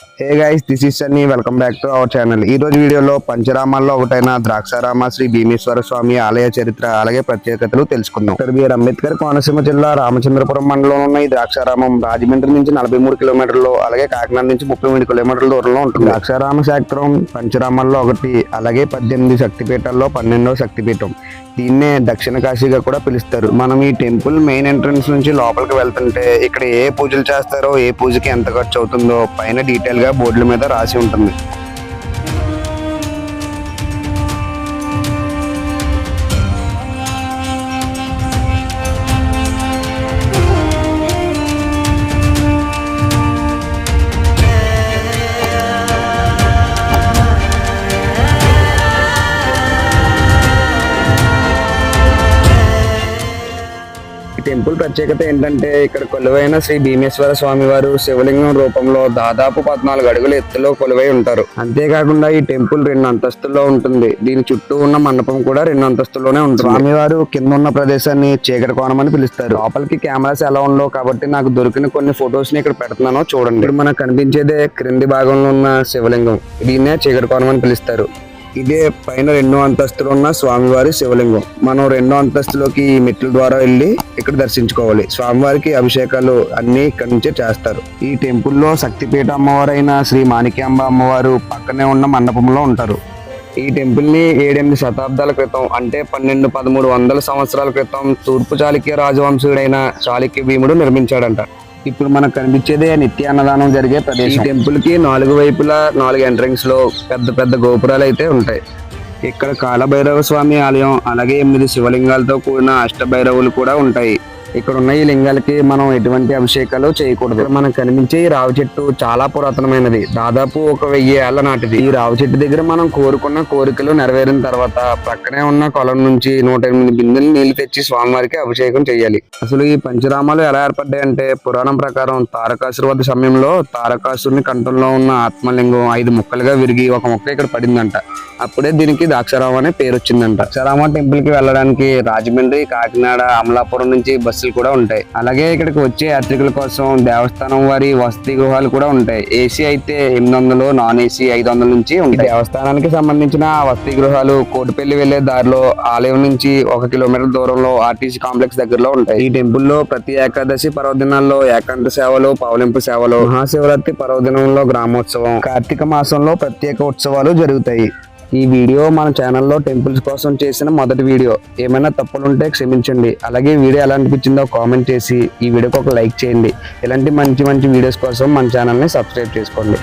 Hey guys this is Sunny welcome back to our channel ఈ రోజు వీడియోలో పంచరామాల్లో ఒకటైన ద్రాక్షారామ శ్రీ భీమేశ్వర స్వామి ఆలయ చరిత్ర అలాగే ప్రత్యేకతలు తెలుసుకుందాం. డాక్టర్ బిఆర్ అంబేద్కర్ కోనసీమ జిల్లా రామచంద్రపురం మండలంలో ఉన్న ఈ ద్రాక్షారామం రాజమండ్రి నుంచి నలభై మూడు కిలోమీటర్లు అలాగే కాకినాడ నుంచి ముప్పై మూడు కిలోమీటర్ల దూరంలో ఉంటుంది. ద్రాక్షారామ శాస్త్రం పంచరామాల్లో ఒకటి అలాగే పద్దెనిమిది శక్తిపీఠాల్లో పన్నెండవ శక్తిపీఠం. దీన్నే దక్షిణ కాశీగా కూడా పిలుస్తారు. మనం ఈ టెంపుల్ మెయిన్ ఎంట్రన్స్ నుంచి లోపలికి వెళ్తుంటే ఇక్కడ ఏ పూజలు చేస్తారో ఏ పూజకి ఎంత ఖర్చు అవుతుందో పైన డీటెయిల్ గా బోర్డుల మీద రాసి ఉంటుంది. టెంపుల్ ప్రత్యేకత ఏంటంటే ఇక్కడ కొలువైన శ్రీ భీమేశ్వర స్వామి వారు శివలింగం రూపంలో దాదాపు పద్నాలుగు అడుగుల ఎత్తులో కొలువై ఉంటారు. అంతేకాకుండా ఈ టెంపుల్ రెండు అంతస్తుల్లో ఉంటుంది. దీని చుట్టూ ఉన్న మండపం కూడా రెండు అంతస్తుల్లోనే ఉంటుంది. స్వామివారు కింద ఉన్న ప్రదేశాన్ని చీకటి కోణం అని పిలుస్తారు. లోపలికి కెమెరాస్ ఎలా ఉండవు కాబట్టి నాకు దొరికిన కొన్ని ఫొటోస్ని ఇక్కడ పెడుతున్నాను. చూడండి. ఇప్పుడు మనకు కనిపించేదే క్రింది భాగంలో ఉన్న శివలింగం. దీన్నే చీకటి కోణం అని పిలుస్తారు. ఇదే పైన రెండో అంతస్తులో ఉన్న స్వామివారి శివలింగం. మనం రెండో అంతస్తులోకి ఈ మెట్ల ద్వారా వెళ్ళి ఇక్కడ దర్శించుకోవాలి. స్వామివారికి అభిషేకాలు అన్ని ఇక్కడ నుంచే చేస్తారు. ఈ టెంపుల్లో శక్తిపీఠ అమ్మవారైన శ్రీ మాణిక్యాంబ అమ్మవారు పక్కనే ఉన్న మండపంలో ఉంటారు. ఈ టెంపుల్ని ఏడెనిమిది శతాబ్దాల క్రితం అంటే పన్నెండు పదమూడు వందల సంవత్సరాల క్రితం తూర్పు చాళుక్య రాజవంశుడైన చాళుక్య భీముడు నిర్మించాడంట. ఇప్పుడు మనకు కనిపించేదే నిత్య అన్నదానం జరిగే ప్రదేశం. ఈ టెంపుల్కి నాలుగు వైపులా నాలుగు ఎంట్రన్స్లో పెద్ద పెద్ద గోపురాలు అయితే ఉంటాయి. ఇక్కడ కాలభైరవ స్వామి ఆలయం అలాగే ఎనిమిది శివలింగాలతో కూడిన అష్టభైరవులు కూడా ఉంటాయి. ఇక్కడ ఉన్న ఈ లింగాలకి మనం ఎటువంటి అభిషేకాలు చేయకూడదు. ఇక్కడ మనకు కనిపించే ఈ రావి చెట్టు చాలా పురాతనమైనది. దాదాపు ఒక వెయ్యి ఏళ్ళ నాటిది. ఈ రావి చెట్టు దగ్గర మనం కోరుకున్న కోరికలు నెరవేరిన తర్వాత పక్కనే ఉన్న కొలం నుంచి నూట ఎనిమిది బిందెలు నీళ్ళు తెచ్చి స్వామివారికి అభిషేకం చేయాలి. అసలు ఈ పంచరామాలు ఎలా ఏర్పడ్డాయంటే పురాణం ప్రకారం తారకాసుర వద్ద సమయంలో తారకాసురుని కంఠంలో ఉన్న ఆత్మలింగం ఐదు ముక్కలుగా విరిగి ఒక ముక్క ఇక్కడ పడిందంట. అప్పుడే దీనికి దాక్షారామ అనే పేరు వచ్చిందంట దాక్షారామ టెంపుల్కి వెళ్ళడానికి రాజమండ్రి కాకినాడ అమలాపురం నుంచి బస్సు బస్సులు కూడా ఉంటాయి. అలాగే ఇక్కడికి వచ్చే యాత్రికుల కోసం దేవస్థానం వారి వసతి గృహాలు కూడా ఉంటాయి. ఏసీ అయితే ఎనిమిది వందలు నాన్ ఏసీ ఐదు వందల నుంచి ఉంటాయి. దేవస్థానానికి సంబంధించిన వసతి గృహాలు కోటిపల్లి వెళ్ళే దారిలో ఆలయం నుంచి ఒక కిలోమీటర్ దూరంలో ఆర్టీసీ కాంప్లెక్స్ దగ్గరలో ఉంటాయి. ఈ టెంపుల్లో ప్రతి ఏకాదశి పర్వదినాల్లో ఏకాంత సేవలు పౌలింపు సేవలు మహాశివరాత్రి పర్వదినంలో గ్రామోత్సవం కార్తీక మాసంలో ప్రత్యేక ఉత్సవాలు జరుగుతాయి. ఈ వీడియో మన ఛానల్లో టెంపుల్స్ కోసం చేసిన మొదటి వీడియో. ఏమైనా తప్పులుంటే క్షమించండి. అలాగే వీడియో ఎలా అనిపించిందో కామెంట్ చేసి ఈ వీడియోకి ఒక లైక్ చేయండి. ఇలాంటి మంచి మంచి వీడియోస్ కోసం మన ఛానల్ని సబ్స్క్రైబ్ చేసుకోండి.